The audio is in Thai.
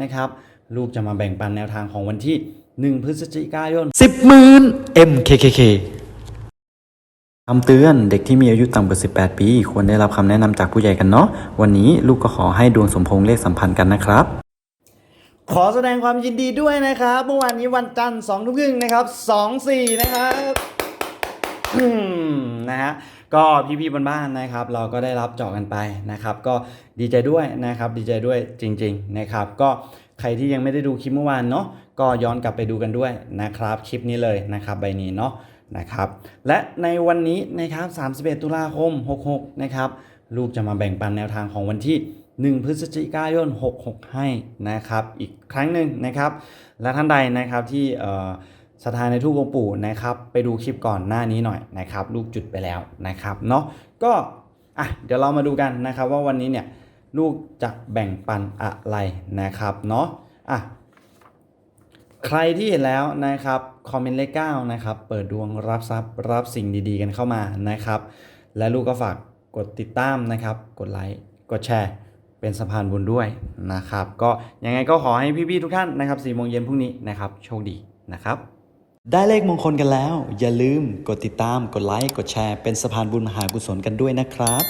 นะครับ ลูกจะมาแบ่งปันแนวทางของวันที่ 1 พฤศจิกายน 10หมื่น MKKK คำเตือนเด็กที่มีอายุต่ำกว่า 18 ปี ควรได้รับคำแนะนำจากผู้ใหญ่กันเนาะวันนี้ลูกก็ขอให้ดวงสมพงษ์เลขสัมพันธ์กันนะครับขอแสดงความยินดีด้วยนะครับ เมื่อวานนี้วันจันทร์สองทุ่มครึ่งนะครับสองสี่นะครับอืมนะฮะ ก็พี่ๆบนบ้านนะครับ เราก็ได้รับเจาะกันไปนะครับ ก็ดีใจด้วยนะครับ ดีใจด้วยจริง ๆนะครับ ก็ใครที่ยังไม่ได้ดูคลิปเมื่อวานเนาะก็ย้อนกลับไปดูกันด้วยนะครับ คลิปนี้เลยนะครับใบนี้เนาะนะครับ และในวันนี้นะครับ 31 ตุลาคม 66 นะครับ ลูกจะมาแบ่งปันแนวทางของวันที่ 1 พฤศจิกายน 66 ให้นะครับ อีกครั้งหนึ่งนะครับ และท่านใดนะครับที่เอ่อ ศรัทธาในทูปองปู่นะครับ ไปดูคลิปก่อนหน้านี้หน่อยนะครับ ลูกจุดไปแล้วนะครับเนาะก็อะเดี๋ยวเรามาดูกันนะครับว่าวันนี้เนี่ยลูกจะแบ่งปันอะไรนะครับเนาะอะใครที่เห็นแล้วนะครับคอมเมนต์เลข9นะครับ เปิดดวงรับทรัพย์รับสิ่งดีๆกันเข้ามานะครับ และลูกก็ฝากกดติดตามนะครับ กดไลค์กดแชร์ เป็นสะพานบุญด้วยนะครับ ก็ยังไงก็ขอให้พี่ๆทุกท่านนะครับ4โมงเย็นพรุ่งนี้นะครับ โชคดีนะครับ ได้เลขมงคลกันแล้ว อย่าลืมกดติดตามกดไลค์กดแชร์เป็นสะพานบุญมหากุศลกันด้วยนะครับ